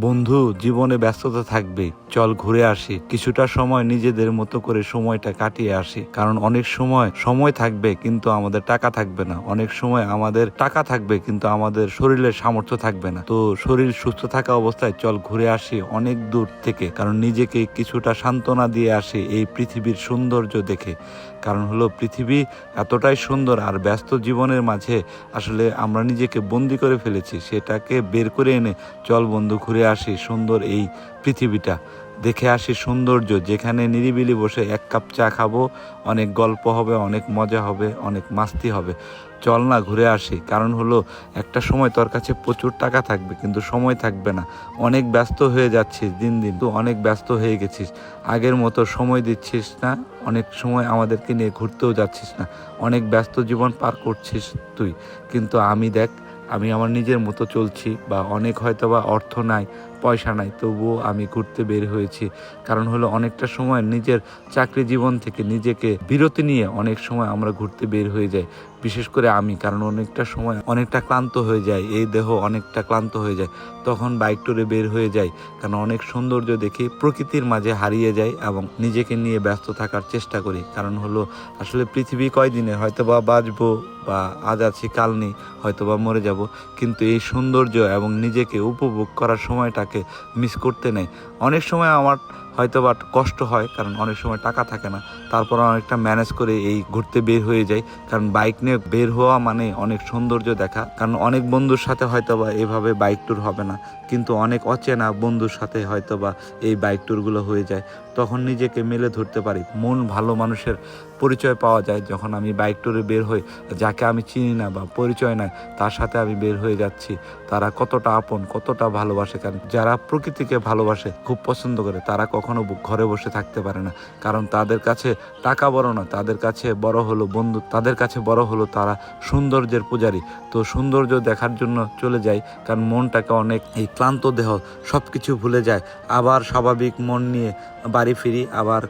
বন্ধু জীবনে ব্যস্ততা থাকবে। চল ঘুরে আসি। কিছুটা সময় নিজেদের মতো করে সময়টা কাটিয়ে আসি। কারণ অনেক সময় সময় থাকবে কিন্তু আমাদের টাকা থাকবে না। অনেক সময় আমাদের টাকা থাকবে কিন্তু আমাদের শরীরের সামর্থ্য থাকবে না। তো শরীর সুস্থ থাকা অবস্থায় চল ঘুরে আসি অনেক দূর থেকে। কারণ নিজেকে কিছুটা সান্ত্বনা দিয়ে আসি এই পৃথিবীর সৌন্দর্য দেখে। কারণ হলো পৃথিবী এতটাই সুন্দর আর ব্যস্ত জীবনের মাঝে আসলে আমরা নিজেকে বন্দি করে ফেলেছি। সেটাকে বের করে এনে চল বন্ধু ঘুরে আসি সুন্দর এই পৃথিবীটা। দেখে আসি সৌন্দর্য, যেখানে নিরিবিলি বসে এক কাপ চা খাব, অনেক গল্প হবে, অনেক মজা হবে, অনেক মাস্তি হবে। চল না ঘুরে আসি, কারণ হলো একটা সময় তোর কাছে প্রচুর টাকা থাকবে, কিন্তু সময় থাকবে না। অনেক ব্যস্ত হয়ে যাচ্ছিস দিন দিন তো অনেক ব্যস্ত হয়ে গেছিস। আগের মতো সময় দিচ্ছিস না, অনেক সময় আমাদেরকে নিয়ে ঘুরতেও যাচ্ছিস না। অনেক ব্যস্ত জীবন পার করছিস তুই। কিন্তু আমি দেখ আমি আমার নিজের মতো চলছি বা অনেক হয়তো বা অর্থ নাই, পয়সা নাই, তবুও আমি ঘুরতে বের হয়েছি। কারণ হলো অনেকটা সময় নিজের চাকরি জীবন থেকে নিজেকে বিরতি নিয়ে অনেক সময় আমরা ঘুরতে বের হয়ে যাই। বিশেষ করে আমি, কারণ অনেকটা সময় অনেকটা ক্লান্ত হয়ে যায়, এই দেহ অনেকটা ক্লান্ত হয়ে যায়। তখন বাইক ট্যুরে বের হয়ে যায় কারণ অনেক সৌন্দর্য দেখে, প্রকৃতির মাঝে হারিয়ে যায় এবং নিজেকে নিয়ে ব্যস্ত থাকার চেষ্টা করি। কারণ হলো আসলে পৃথিবী কয়দিনে হয়তো বা বাঁচবো? বা আজ আছি, কাল নেই হয়তো বা মরে যাব। কিন্তু এই সৌন্দর্য এবং নিজেকে উপভোগ করার সময়টাকে মিস করতে নেই। অনেক সময় আমার হয়তো বা কষ্ট হয়, কারণ অনেক সময় টাকা থাকে না। তারপর অনেকটা ম্যানেজ করে এই ঘুরতে বের হয়ে যাই। কারণ বাইক নিয়ে বের হওয়া মানে অনেক সৌন্দর্য দেখা। কারণ অনেক বন্ধুর সাথে হয়তো বা এভাবে বাইক ট্যুর হবে না। কিন্তু অনেক অচেনা বন্ধুর সাথে হয়তো বা এই বাইক ট্যুরগুলো হয়ে যায়। তখন নিজেকে মেলে ধরতে পারি। মন ভালো মানুষের পরিচয় পাওয়া যায় যখন আমি বাইক ট্যুরে বের হই। যাকে আমি চিনি না বা পরিচয় নাই, তার সাথে আমি বের হয়ে যাচ্ছি। তারা কতটা আপন, কতটা ভালোবাসে। কারণ যারা প্রকৃতিকে ভালোবাসে, খুব পছন্দ করে, তারা কখনো ব- ঘরে বসে থাকতে পারে না। কারণ তাদের কাছে টাকা বড় না, তাদের কাছে বড় হলো বন্ধু, তাদের কাছে বড় হলো তারা সৌন্দর্যের পূজারী। তো সৌন্দর্য দেখার জন্য চলে যায় কারণ মনটাকে অনেক এই ক্লান্ত দেহ সব কিছু ভুলে যায়। আবার স্বাভাবিক মন নিয়ে বাড়ি ফিরি, আবার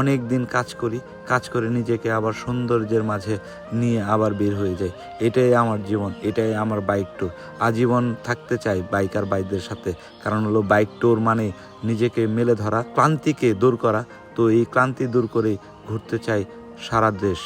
অনেক দিন কাজ করি, কাজ করে নিজেকে আবার সৌন্দর্যের মাঝে নিয়ে আবার বের হয়ে যাই। এটাই আমার জীবন, এটাই আমার বাইক ট্যুর আজীবন থাকতে চাই বাইকার বাইকদের সাথে, কারণ হলো বাইক ট্যুর মানে নিজেকে মেলে ধরা, ক্লান্তিকে দূর করা। তো এই ক্লান্তি দূর করে ঘুরতে চাই সারা দেশ।